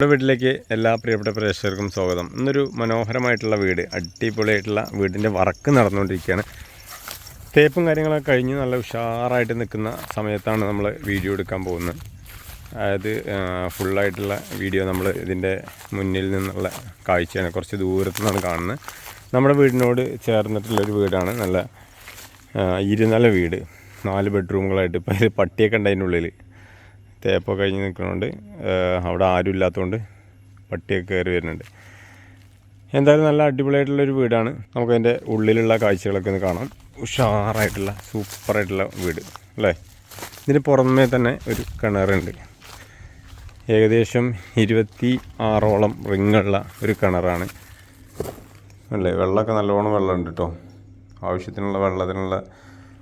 നമ്മുടെ വീട്ടിലേക്ക് എല്ലാ പ്രിയപ്പെട്ട പ്രേക്ഷകർക്കും സ്വാഗതം. ഇന്നൊരു മനോഹരമായിട്ടുള്ള വീട് അടിപൊളിയായിട്ടുള്ള വീടിന്റെ വർക്ക് നടന്നുകൊണ്ടിരിക്കുകയാണ്. തേപ്പും കാര്യങ്ങളൊക്കെ കഴിഞ്ഞ് നല്ല ഉഷാറായിട്ട് നിൽക്കുന്ന സമയത്താണ് നമ്മൾ വീഡിയോ എടുക്കാൻ പോകുന്നത്. അതായത് ഫുള്ളായിട്ടുള്ള വീഡിയോ നമ്മൾ ഇതിന്റെ മുന്നിൽ നിന്നുള്ള കാഴ്ചയാണ് കുറച്ച് ദൂരത്തു നിന്നാണ് കാണുന്നത്. നമ്മുടെ വീടിനോട് ചേർന്നിട്ടുള്ളൊരു വീടാണ്. നല്ല ഇരുനില വീട്. നാല് ബെഡ്റൂമുകളായിട്ട് ഇപ്പോൾ പട്ടിയൊക്കെ ഉണ്ട് അതിന്റെ തേപ്പൊക്കെ കഴിഞ്ഞ് നിൽക്കുന്നതുകൊണ്ട് അവിടെ ആരും ഇല്ലാത്തതുകൊണ്ട് പട്ടിയൊക്കെ കയറി വരുന്നുണ്ട്. എന്തായാലും നല്ല അടിപൊളിയായിട്ടുള്ളൊരു വീടാണ്. നമുക്കതിന്റെ ഉള്ളിലുള്ള കാഴ്ചകളൊക്കെ ഒന്ന് കാണാം. ഉഷാറായിട്ടുള്ള സൂപ്പറായിട്ടുള്ള വീട് അല്ലേ? ഇതിന് പുറമേ തന്നെ ഒരു കിണറുണ്ട്. ഏകദേശം ഇരുപത്തി ആറോളം റിങ്ങുള്ള ഒരു കിണറാണ്. അല്ലേ വെള്ളമൊക്കെ നല്ലോണം വെള്ളമുണ്ട് കേട്ടോ. ആവശ്യത്തിനുള്ള വെള്ളത്തിനുള്ള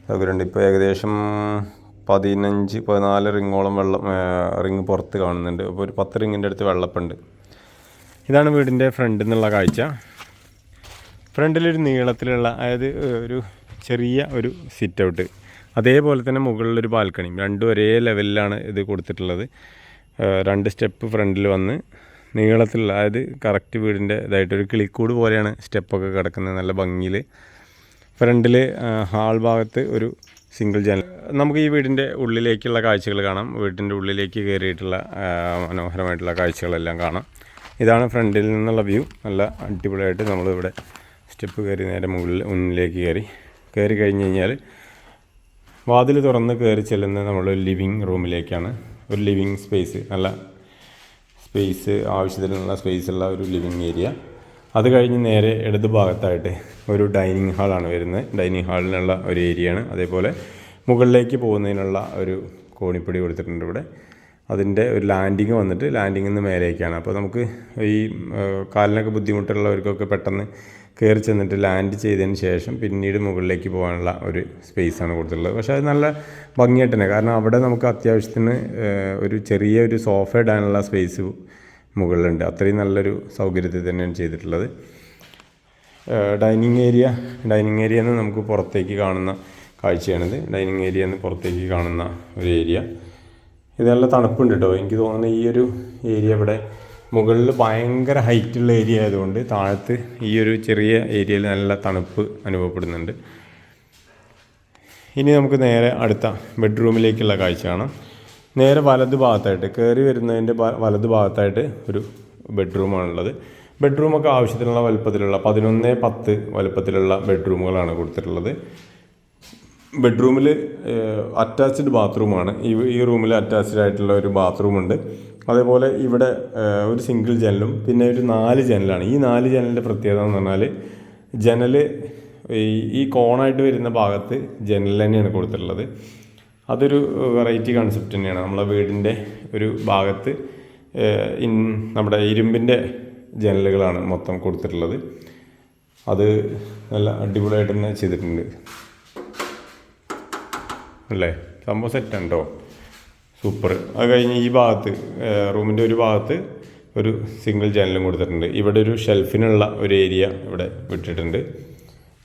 സൗകര്യമുണ്ട്. ഇപ്പോൾ ഏകദേശം പതിനഞ്ച് പതിനാല് റിങ്ങോളം വെള്ളം റിങ് പുറത്ത് കാണുന്നുണ്ട്. അപ്പോൾ ഒരു പത്ത് റിങ്ങിന്റെ അടുത്ത് വെള്ളപ്പുണ്ട്. ഇതാണ് വീടിന്റെ ഫ്രണ്ടിൽ നിന്നുള്ള കാഴ്ച. ഫ്രണ്ടിലൊരു നീളത്തിലുള്ള അതായത് ഒരു ചെറിയ ഒരു സിറ്റ് ഔട്ട് അതേപോലെ തന്നെ മുകളിലൊരു ബാൽക്കണി. രണ്ടും ഒരേ ലെവലിലാണ് ഇത് കൊടുത്തിട്ടുള്ളത്. രണ്ട് സ്റ്റെപ്പ് ഫ്രണ്ടിൽ വന്ന് നീളത്തിലുള്ള അതായത് കറക്റ്റ് വീടിന്റെ ഇതായിട്ടൊരു കിളിക്കൂട് പോലെയാണ് സ്റ്റെപ്പൊക്കെ കിടക്കുന്നത്. നല്ല ഭംഗിയിൽ ഫ്രണ്ടിൽ ഹാൾ ഭാഗത്ത് ഒരു സിംഗിൾ ജനൽ നമുക്ക് ഈ വീടിന്റെ ഉള്ളിലേക്കുള്ള കാഴ്ചകൾ കാണാം. വീടിന്റെ ഉള്ളിലേക്ക് കയറിയിട്ടുള്ള മനോഹരമായിട്ടുള്ള കാഴ്ചകളെല്ലാം കാണാം. ഇതാണ് ഫ്രണ്ടിൽ നിന്നുള്ള വ്യൂ. നല്ല അടിപൊളിയായിട്ട് നമ്മളിവിടെ സ്റ്റെപ്പ് കയറി നേരെ മുകളിൽ മുന്നിലേക്ക് കയറി. കയറി കഴിഞ്ഞ് കഴിഞ്ഞാൽ വാതിൽ തുറന്ന് കയറി ചെല്ലുന്ന നമ്മൾ ലിവിങ് റൂമിലേക്കാണ്. ഒരു ലിവിങ് സ്പേസ് നല്ല സ്പേസ് ആവശ്യത്തിനുള്ള സ്പേസ് ഉള്ള ഒരു ലിവിങ് ഏരിയ. അത് കഴിഞ്ഞ് നേരെ ഇടത് ഭാഗത്തായിട്ട് ഒരു ഡൈനിങ് ഹാളാണ് വരുന്നത്. ഡൈനിങ് ഹാളിനുള്ള ഒരു ഏരിയയാണ്. അതേപോലെ മുകളിലേക്ക് പോകുന്നതിനുള്ള ഒരു കോണിപ്പടി കൊടുത്തിട്ടുണ്ട് ഇവിടെ. അതിന്റെ ഒരു ലാൻഡിങ് വന്നിട്ട് ലാൻഡിങ്ങിൽ നിന്ന് മേലേക്കാണ്. അപ്പോൾ നമുക്ക് ഈ കാലിനൊക്കെ ബുദ്ധിമുട്ടുള്ളവർക്കൊക്കെ പെട്ടെന്ന് കയറി ചെന്നിട്ട് ലാൻഡ് ചെയ്തതിന് ശേഷം പിന്നീട് മുകളിലേക്ക് പോകാനുള്ള ഒരു സ്പേസാണ് കൊടുത്തിട്ടുള്ളത്. പക്ഷേ അത് നല്ല ഭംഗിയായിട്ട് തന്നെ കാരണം അവിടെ നമുക്ക് അത്യാവശ്യത്തിന് ഒരു ചെറിയ ഒരു സോഫ ഇടാനുള്ള സ്പേസ് മുകളിലുണ്ട്. അത്രയും നല്ലൊരു സൗകര്യത്തിൽ തന്നെയാണ് ചെയ്തിട്ടുള്ളത്. ഡൈനിങ് ഏരിയ ഡൈനിങ് ഏരിയ എന്ന് നമുക്ക് പുറത്തേക്ക് കാണുന്ന കാഴ്ചയാണിത്. ഡൈനിങ് ഏരിയ എന്ന് പുറത്തേക്ക് കാണുന്ന ഒരു ഏരിയ. ഇത് നല്ല തണുപ്പുണ്ട് കേട്ടോ. എനിക്ക് തോന്നുന്നു ഈ ഒരു ഏരിയ ഇവിടെ മുകളിൽ ഭയങ്കര ഹൈറ്റുള്ള ഏരിയ ആയതുകൊണ്ട് താഴത്ത് ഈ ഒരു ചെറിയ ഏരിയയിൽ നല്ല തണുപ്പ് അനുഭവപ്പെടുന്നുണ്ട്. ഇനി നമുക്ക് നേരെ അടുത്ത ബെഡ്റൂമിലേക്കുള്ള കാഴ്ച കാണാം. നേരെ വലത് ഭാഗത്തായിട്ട് കയറി വരുന്നതിന്റെ വലത് ഭാഗത്തായിട്ട് ഒരു ബെഡ്റൂമാണുള്ളത്. ബെഡ്റൂമൊക്കെ ആവശ്യത്തിനുള്ള വലുപ്പത്തിലുള്ള പതിനൊന്ന് പത്ത് വലുപ്പത്തിലുള്ള ബെഡ്റൂമുകളാണ് കൊടുത്തിട്ടുള്ളത്. ബെഡ്റൂമിൽ അറ്റാച്ച്ഡ് ബാത്റൂമാണ്. ഈ ഈ റൂമിൽ അറ്റാച്ച്ഡ് ആയിട്ടുള്ള ഒരു ബാത്റൂമുണ്ട്. അതേപോലെ ഇവിടെ ഒരു സിംഗിൾ ജനലും പിന്നെ ഒരു നാല് ജനലാണ്. ഈ നാല് ജനലിന്റെ പ്രത്യേകത എന്ന് പറഞ്ഞാൽ ജനൽ ഈ കോണായിട്ട് വരുന്ന ഭാഗത്ത് ജനൽ തന്നെയാണ് കൊടുത്തിട്ടുള്ളത്. അതൊരു വെറൈറ്റി കൺസെപ്റ്റ് തന്നെയാണ്. നമ്മളെ വീടിന്റെ ഒരു ഭാഗത്ത് ഇൻ നമ്മുടെ ഇരുമ്പിന്റെ ജനലുകളാണ് മൊത്തം കൊടുത്തിട്ടുള്ളത്. അത് നല്ല അടിപൊളിയായിട്ട് തന്നെ ചെയ്തിട്ടുണ്ട്. അല്ലേ? സംഭവം സെറ്റാണ് കേട്ടോ സൂപ്പർ അത് കഴിഞ്ഞ് ഈ ഭാഗത്ത് റൂമിന്റെ ഒരു ഭാഗത്ത് ഒരു സിംഗിൾ ജനലും കൊടുത്തിട്ടുണ്ട്. ഇവിടെ ഒരു ഷെൽഫിനുള്ള ഒരു ഏരിയ ഇവിടെ വിട്ടിട്ടുണ്ട്.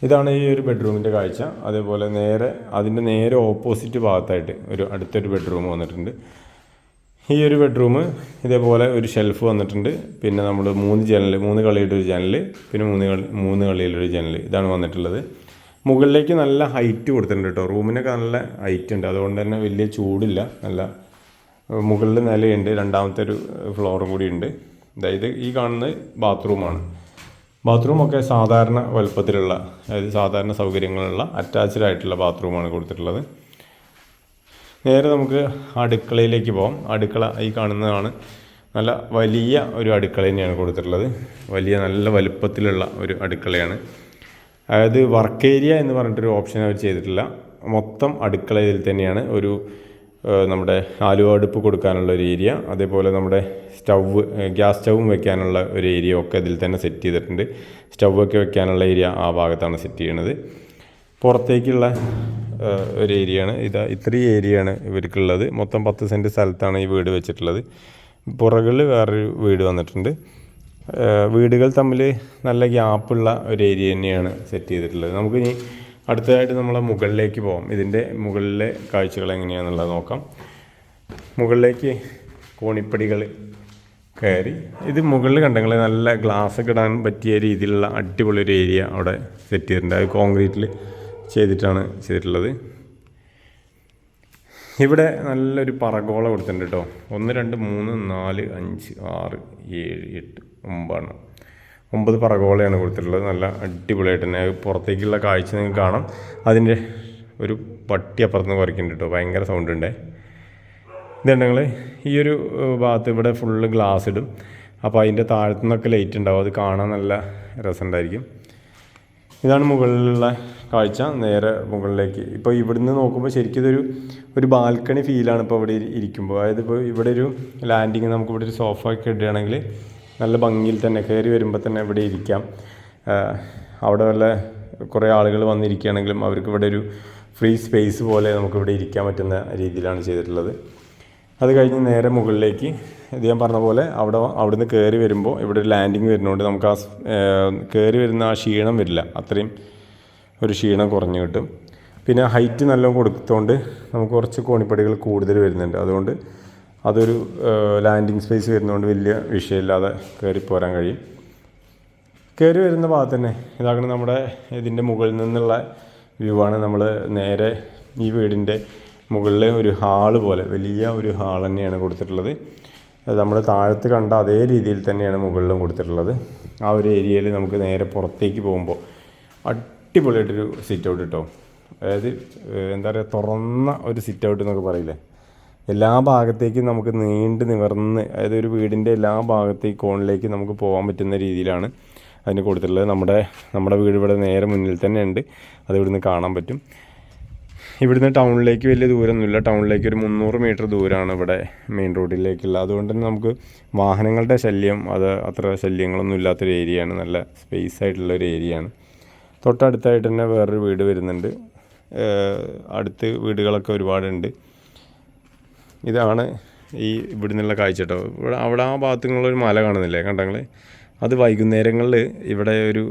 ഇതാണ് ഈ ഒരു ബെഡ്റൂമിന്റെ കാഴ്ച. അതേപോലെ നേരെ അതിന്റെ നേരെ ഓപ്പോസിറ്റ് ഭാഗത്തായിട്ട് ഒരു അടുത്തൊരു ബെഡ്റൂം വന്നിട്ടുണ്ട്. ഈ ഒരു ബെഡ്റൂം ഇതേപോലെ ഒരു ഷെൽഫ് വന്നിട്ടുണ്ട്. പിന്നെ നമ്മൾ മൂന്ന് ജനൽ മൂന്ന് കളിയുടെ ഒരു ജനൽ പിന്നെ മൂന്ന് കളി മൂന്ന് കളിയിലൊരു ജനൽ ഇതാണ് വന്നിട്ടുള്ളത്. മുകളിലേക്ക് നല്ല ഹൈറ്റ് കൊടുത്തിട്ടുണ്ട് കേട്ടോ റൂമിനൊക്കെ നല്ല ഹൈറ്റ് ഉണ്ട്. അതുകൊണ്ട് തന്നെ വലിയ ചൂടില്ല. നല്ല മുകളിൽ നിലയുണ്ട്. രണ്ടാമത്തെ ഒരു ഫ്ലോറും കൂടി ഉണ്ട്. അതായത് ഈ കാണുന്ന ബാത്റൂമാണ് ബാത്റൂമൊക്കെ സാധാരണ വലുപ്പത്തിലുള്ള അതായത് സാധാരണ സൗകര്യങ്ങളുള്ള അറ്റാച്ച്ഡ് ആയിട്ടുള്ള ബാത്റൂമാണ് കൊടുത്തിട്ടുള്ളത്. നേരെ നമുക്ക് അടുക്കളയിലേക്ക് പോകാം അടുക്കള ഈ കാണുന്നതാണ് നല്ല വലിയ ഒരു അടുക്കള തന്നെയാണ് കൊടുത്തിട്ടുള്ളത്. വലിയ നല്ല വലുപ്പത്തിലുള്ള ഒരു അടുക്കളയാണ്. അതായത് വർക്ക് ഏരിയ എന്ന് പറഞ്ഞിട്ടൊരു ഓപ്ഷൻ അവർ ചെയ്തിട്ടില്ല. മൊത്തം അടുക്കളയിൽ തന്നെയാണ് ഒരു നമ്മുടെ ആലുവ അടുപ്പ് കൊടുക്കാനുള്ള ഒരു ഏരിയ അതേപോലെ നമ്മുടെ സ്റ്റവ് ഗ്യാസ് സ്റ്റൗവും വെക്കാനുള്ള ഒരു ഏരിയ ഒക്കെ ഇതിൽ തന്നെ സെറ്റ് ചെയ്തിട്ടുണ്ട്. സ്റ്റൗവൊക്കെ വെക്കാനുള്ള ഏരിയ ആ ഭാഗത്താണ് സെറ്റ് ചെയ്യണത്. പുറത്തേക്കുള്ള ഒരു ഏരിയയാണ്. ഇത് ഇത്രയും ഏരിയയാണ് ഇവർക്കുള്ളത്. മൊത്തം പത്ത് സെന്റ് സ്ഥലത്താണ് ഈ വീട് വെച്ചിട്ടുള്ളത്. പുറകിൽ വേറൊരു വീട് വന്നിട്ടുണ്ട്. വീടുകൾ തമ്മിൽ നല്ല ഗ്യാപ്പുള്ള ഒരു ഏരിയ തന്നെയാണ് സെറ്റ് ചെയ്തിട്ടുള്ളത്. നമുക്ക് ഇനി അടുത്തതായിട്ട് നമ്മൾ മുകളിലേക്ക് പോകാം ഇതിന്റെ മുകളിലെ കാഴ്ചകൾ എങ്ങനെയാണെന്നുള്ളത് നോക്കാം. മുകളിലേക്ക് കോണിപ്പടികൾ കയറി. ഇത് മുകളിൽ കണ്ടെങ്കിൽ നല്ല ഗ്ലാസ് ഒക്കെ ഇടാൻ പറ്റിയ രീതിയിലുള്ള അടിപൊളി ഒരു ഏരിയ അവിടെ സെറ്റ് ചെയ്തിട്ടുണ്ട്. അത് കോൺക്രീറ്റിൽ ചെയ്തിട്ടാണ് ചെയ്തിട്ടുള്ളത്. ഇവിടെ നല്ലൊരു പറകോള കൊടുത്തിട്ടുണ്ട് കേട്ടോ ഒന്ന് രണ്ട് മൂന്ന് നാല് അഞ്ച് ആറ് ഏഴ് എട്ട് ഒമ്പതാണ്. ഒമ്പത് പറകോളയാണ് കൊടുത്തിട്ടുള്ളത്. നല്ല അടിപൊളിയായിട്ട് തന്നെ. പുറത്തേക്കുള്ള കാഴ്ച നിങ്ങൾക്ക് കാണാം. അതിന്റെ ഒരു പട്ടി അപ്പുറത്ത് നിന്ന് കുറയ്ക്കുന്നുണ്ട് കേട്ടോ. ഭയങ്കര സൗണ്ട് ഉണ്ടേ. ഇതുണ്ടെങ്കിൽ ഈ ഒരു ഭാഗത്ത് ഇവിടെ ഫുള്ള് ഗ്ലാസ് ഇടും. അപ്പോൾ അതിന്റെ താഴത്തു നിന്നൊക്കെ ലൈറ്റ് ഉണ്ടാവും. അത് കാണാൻ നല്ല രസമുണ്ടായിരിക്കും. ഇതാണ് മുകളിലുള്ള കാഴ്ച. നേരെ മുകളിലേക്ക്. ഇപ്പോൾ ഇവിടുന്ന് നോക്കുമ്പോൾ ശരിക്കും ഇതൊരു ഒരു ബാൽക്കണി ഫീലാണ് ഇപ്പോൾ ഇവിടെ ഇരിക്കുമ്പോൾ അതായത് ഇപ്പോൾ ഇവിടെ ഒരു ലാൻഡിങ് നമുക്ക് ഇവിടെ ഒരു സോഫ ഒക്കെ ഇടുകയാണെങ്കിൽ നല്ല ഭംഗിയിൽ തന്നെ കയറി വരുമ്പോൾ തന്നെ ഇവിടെ ഇരിക്കാം. അവിടെ വല്ല കുറേ ആളുകൾ വന്നിരിക്കുകയാണെങ്കിലും അവർക്ക് ഇവിടെ ഒരു ഫ്രീ സ്പേസ് പോലെ നമുക്ക് ഇവിടെ ഇരിക്കാൻ പറ്റുന്ന രീതിയിലാണ് ചെയ്തിട്ടുള്ളത്. അത് കഴിഞ്ഞ് നേരെ മുകളിലേക്ക് ഇത് ഞാൻ പറഞ്ഞ പോലെ അവിടെ അവിടുന്ന് കയറി വരുമ്പോൾ ഇവിടെ ഒരു ലാൻഡിങ് വരുന്നതുകൊണ്ട് നമുക്ക് ആ കയറി വരുന്ന ആ ക്ഷീണം വരില്ല. അത്രയും ഒരു ക്ഷീണം കുറഞ്ഞു കിട്ടും. പിന്നെ ഹൈറ്റ് നല്ലോണം കൊടുത്തോണ്ട് നമുക്ക് കുറച്ച് കോണിപ്പടികൾ കൂടുതൽ വരുന്നുണ്ട്. അതുകൊണ്ട് അതൊരു ലാൻഡിങ് സ്പേസ് വരുന്നതുകൊണ്ട് വലിയ വിഷയമില്ലാതെ കയറി പോരാൻ കഴിയും. കയറി വരുന്ന ഭാഗത്ത് തന്നെ ഇതാകണം നമ്മുടെ ഇതിന്റെ മുകളിൽ നിന്നുള്ള വ്യൂ ആണ് നമ്മൾ നേരെ ഈ വീടിന്റെ മുകളിലെ ഒരു ഹാൾ പോലെ വലിയ ഒരു ഹാൾ തന്നെയാണ് കൊടുത്തിട്ടുള്ളത്. നമ്മൾ താഴത്ത് കണ്ട അതേ രീതിയിൽ തന്നെയാണ് മുകളിലും കൊടുത്തിട്ടുള്ളത്. ആ ഒരു ഏരിയയിൽ നമുക്ക് നേരെ പുറത്തേക്ക് പോകുമ്പോൾ അടിപൊളിയായിട്ടൊരു സിറ്റ് ഔട്ട് കിട്ടും. അതായത് എന്താ പറയുക തുറന്ന ഒരു സിറ്റ് ഔട്ട് എന്നൊക്കെ പറയില്ലേ? എല്ലാ ഭാഗത്തേക്കും നമുക്ക് നീണ്ട് നിവർന്ന് അതായത് ഒരു വീടിന്റെ എല്ലാ ഭാഗത്തേക്ക് കോണിലേക്ക് നമുക്ക് പോകാൻ പറ്റുന്ന രീതിയിലാണ് അതിന് കൊടുത്തിട്ടുള്ളത്. നമ്മുടെ നമ്മുടെ വീട് ഇവിടെ നേരെ മുന്നിൽ തന്നെ ഉണ്ട്. അത് ഇവിടുന്ന് കാണാൻ പറ്റും. ഇവിടുന്ന് ടൗണിലേക്ക് വലിയ ദൂരമൊന്നുമില്ല. ടൗണിലേക്ക് ഒരു മുന്നൂറ് മീറ്റർ ദൂരമാണ് ഇവിടെ മെയിൻ റോഡിലേക്കുള്ള. അതുകൊണ്ട് തന്നെ നമുക്ക് വാഹനങ്ങളുടെ ശല്യം അത് അത്ര ശല്യങ്ങളൊന്നും ഇല്ലാത്തൊരു ഏരിയയാണ്. നല്ല സ്പേസ് ആയിട്ടുള്ള ഒരു ഏരിയയാണ്. തൊട്ടടുത്തായിട്ട് തന്നെ വേറൊരു വീട് വരുന്നുണ്ട്. അടുത്ത് വീടുകളൊക്കെ ഒരുപാടുണ്ട്. ഇതാണ് ഈ ഇവിടെ നിന്നുള്ള കാഴ്ച കേട്ടോ. ഇവിടെ അവിടെ ആ ഭാഗത്തു നിന്നുള്ളൊരു മല കാണുന്നില്ലേ? കണ്ടങ്ങൾ അത് വൈകുന്നേരങ്ങളിൽ ഇവിടെ ഒരു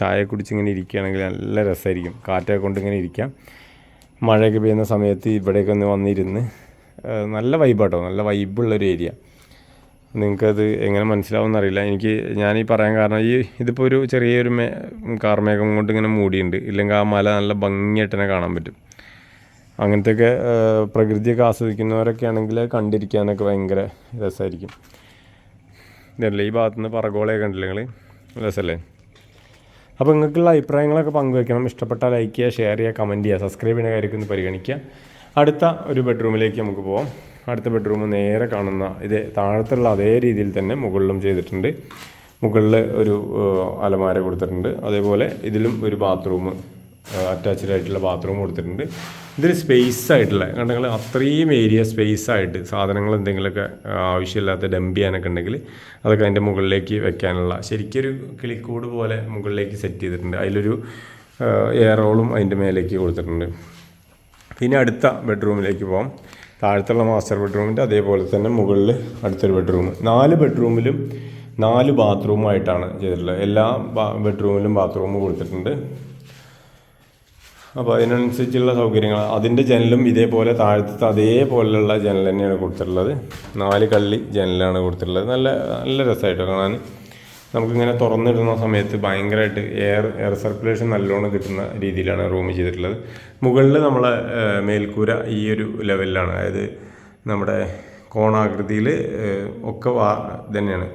ചായ കുടിച്ച് ഇങ്ങനെ ഇരിക്കുകയാണെങ്കിൽ നല്ല രസമായിരിക്കും. കാറ്റൊക്കെ കൊണ്ട് ഇങ്ങനെ ഇരിക്കാം. മഴയൊക്കെ പെയ്യുന്ന സമയത്ത് ഇവിടെയൊക്കെ ഒന്ന് വന്നിരുന്ന് നല്ല വൈബാട്ടോ നല്ല വൈബുള്ളൊരു ഏരിയ നിങ്ങൾക്കത് എങ്ങനെ മനസ്സിലാവുമെന്ന് അറിയില്ല. എനിക്ക് ഞാൻ ഈ പറയാൻ കാരണം ഈ ഇതിപ്പോൾ ഒരു ചെറിയൊരു മേ കാർമേഘം കൊണ്ട് ഇങ്ങനെ മൂടിയുണ്ട്. ഇല്ലെങ്കിൽ ആ മല നല്ല ഭംഗിയായിട്ട് തന്നെ കാണാൻ പറ്റും. അങ്ങനത്തെയൊക്കെ പ്രകൃതിയൊക്കെ ആസ്വദിക്കുന്നവരൊക്കെ ആണെങ്കിൽ കണ്ടിരിക്കാനൊക്കെ ഭയങ്കര രസമായിരിക്കും ഇതല്ലേ ഈ ഭാഗത്തുനിന്ന് പറഗോളയൊക്കെ കണ്ടില്ലേ നിങ്ങൾ രസമല്ലേ അപ്പോൾ നിങ്ങൾക്കുള്ള അഭിപ്രായങ്ങളൊക്കെ പങ്കുവയ്ക്കണം ഇഷ്ടപ്പെട്ടാൽ ലൈക്ക് ചെയ്യുക ഷെയർ ചെയ്യുക കമന്റ് ചെയ്യുക സബ്സ്ക്രൈബ് ചെയ്യുന്ന കാര്യമൊക്കെ ഒന്ന് പരിഗണിക്കുക. അടുത്ത ഒരു ബെഡ്റൂമിലേക്ക് നമുക്ക് പോവാം. അടുത്ത ബെഡ്റൂം നേരെ കാണുന്ന ഇത് താഴത്തുള്ള അതേ രീതിയിൽ തന്നെ മുകളിലും ചെയ്തിട്ടുണ്ട്. മുകളിൽ ഒരു അലമാര കൊടുത്തിട്ടുണ്ട്. അതേപോലെ ഇതിലും ഒരു ബാത്റൂം അറ്റാച്ച്ഡ് ആയിട്ടുള്ള ബാത്റൂം കൊടുത്തിട്ടുണ്ട്. ഇതിൽ സ്പേസ് ആയിട്ടുള്ള കണ്ടെങ്കിൽ അത്രയും ഏരിയ സ്പേസ് ആയിട്ട് സാധനങ്ങൾ എന്തെങ്കിലുമൊക്കെ ആവശ്യമില്ലാത്ത ഡംപ് ചെയ്യാനൊക്കെ ഉണ്ടെങ്കിൽ അതൊക്കെ അതിന്റെ മുകളിലേക്ക് വെക്കാനുള്ള ശരിക്കൊരു കിളിക്കൂട് പോലെ മുകളിലേക്ക് സെറ്റ് ചെയ്തിട്ടുണ്ട്. അതിലൊരു എയറോളും അതിന്റെ മേലേക്ക് കൊടുത്തിട്ടുണ്ട്. പിന്നെ അടുത്ത ബെഡ്റൂമിലേക്ക് പോകാം താഴത്തുള്ള മാസ്റ്റർ ബെഡ്റൂമിന്റെ അതേപോലെ തന്നെ മുകളിൽ അടുത്തൊരു ബെഡ്റൂം നാല് ബെഡ്റൂമിലും നാല് ബാത്റൂമായിട്ടാണ് ചെയ്തിട്ടുള്ളത്. എല്ലാ ബെഡ്റൂമിലും ബാത്റൂം കൊടുത്തിട്ടുണ്ട്. അപ്പോൾ അതിനനുസരിച്ചുള്ള സൗകര്യങ്ങൾ അതിന്റെ ജനലും ഇതേപോലെ താഴത്തെ അതേപോലെയുള്ള ജനൽ തന്നെയാണ് കൊടുത്തിട്ടുള്ളത്. നാല് കള്ളി ജനലാണ് കൊടുത്തിട്ടുള്ളത്. നല്ല നല്ല രസമായിട്ട് കാണാൻ. നമുക്കിങ്ങനെ തുറന്നിടുന്ന സമയത്ത് ഭയങ്കരമായിട്ട് എയർ എയർ സർക്കുലേഷൻ നല്ലോണം കിട്ടുന്ന രീതിയിലാണ് റൂം ചെയ്തിട്ടുള്ളത്. മുകളിൽ നമ്മളെ മേൽക്കൂര ഈ ഒരു ലെവലിലാണ് അതായത് നമ്മുടെ കോണാകൃതിയിൽ ഒക്കെ വാ തന്നെയാണ്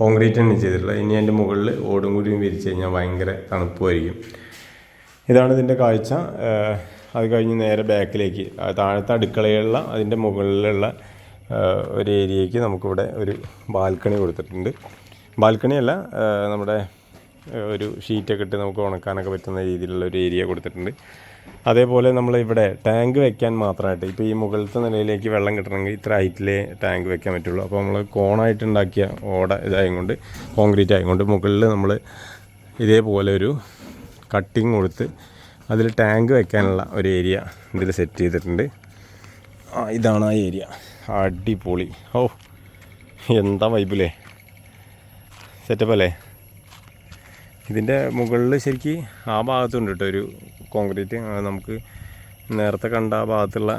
കോൺക്രീറ്റ് തന്നെ ചെയ്തിട്ടുള്ളത്. ഇനി അതിന്റെ മുകളിൽ ഓടും കൂടിയും വിരിച്ച് കഴിഞ്ഞാൽ ഭയങ്കര തണുപ്പുമായിരിക്കും. ഇതാണ് ഇതിന്റെ കാഴ്ച. അത് കഴിഞ്ഞ് നേരെ ബാക്കിലേക്ക് താഴത്തെ അടുക്കളയുള്ള അതിന്റെ മുകളിലുള്ള ഒരു ഏരിയയ്ക്ക് നമുക്കിവിടെ ഒരു ബാൽക്കണി കൊടുത്തിട്ടുണ്ട്. ബാൽക്കണിയല്ല നമ്മുടെ ഒരു ഷീറ്റൊക്കെ ഇട്ട് നമുക്ക് ഉണക്കാനൊക്കെ പറ്റുന്ന രീതിയിലുള്ള ഒരു ഏരിയ കൊടുത്തിട്ടുണ്ട്. അതേപോലെ നമ്മൾ ഇവിടെ ടാങ്ക് വെക്കാൻ മാത്രമായിട്ട് ഇപ്പോൾ ഈ മുകളിലത്തെ നിലയിലേക്ക് വെള്ളം കിട്ടണമെങ്കിൽ ഇത്ര ഹൈറ്റിലേ ടാങ്ക് വെക്കാൻ പറ്റുള്ളൂ. അപ്പോൾ നമ്മൾ കോണായിട്ട് ഉണ്ടാക്കിയ ഓട ഇതായതുകൊണ്ട് കോൺക്രീറ്റ് ആയതുകൊണ്ട് മുകളിൽ നമ്മൾ ഇതേപോലെ ഒരു കട്ടിങ് കൊടുത്ത് അതിൽ ടാങ്ക് വെക്കാനുള്ള ഒരു ഏരിയ ഇതിൽ സെറ്റ് ചെയ്തിട്ടുണ്ട്. ആ ഇതാണ് ആ ഏരിയ. അടിപൊളി. ഓ എന്താ വൈബിലേ സെറ്റപ്പ് അല്ലേ? ഇതിന്റെ മുകളിൽ ശരിക്ക് ആ ഭാഗത്തുണ്ട് കേട്ടോ ഒരു കോൺക്രീറ്റ് നമുക്ക് നേരത്തെ കണ്ട ആ ഭാഗത്തുള്ള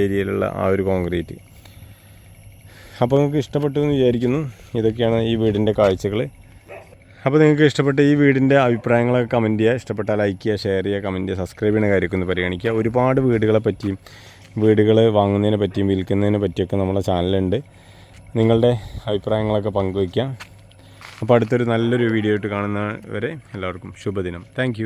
ഏരിയയിലുള്ള ആ ഒരു കോൺക്രീറ്റ് അപ്പോൾ നിങ്ങൾക്ക് ഇഷ്ടപ്പെട്ടു എന്ന് വിചാരിക്കുന്നു. ഇതൊക്കെയാണ് ഈ വീടിന്റെ കാഴ്ചകൾ അപ്പോൾ നിങ്ങൾക്ക് ഇഷ്ടപ്പെട്ട ഈ വീടിന്റെ അഭിപ്രായങ്ങളൊക്കെ കമന്റ് ചെയ്യുക. ഇഷ്ടപ്പെട്ടാൽ ലൈക്ക് ചെയ്യുക ഷെയർ ചെയ്യുക കമന്റ് ചെയ്യുക സബ്സ്ക്രൈബ് ചെയ്യുന്ന കാര്യമൊക്കെ ഒന്ന് പരിഗണിക്കുക. ഒരുപാട് വീടുകളെ പറ്റിയും വീടുകൾ വാങ്ങുന്നതിനെ പറ്റിയും വിൽക്കുന്നതിനെ പറ്റിയൊക്കെ നമ്മുടെ ചാനലുണ്ട് നിങ്ങളുടെ അഭിപ്രായങ്ങളൊക്കെ പങ്കുവയ്ക്കുക. അപ്പോൾ അടുത്തൊരു നല്ലൊരു വീഡിയോ ആയിട്ട് കാണുന്നവരെ എല്ലാവർക്കും ശുഭദിനം. താങ്ക്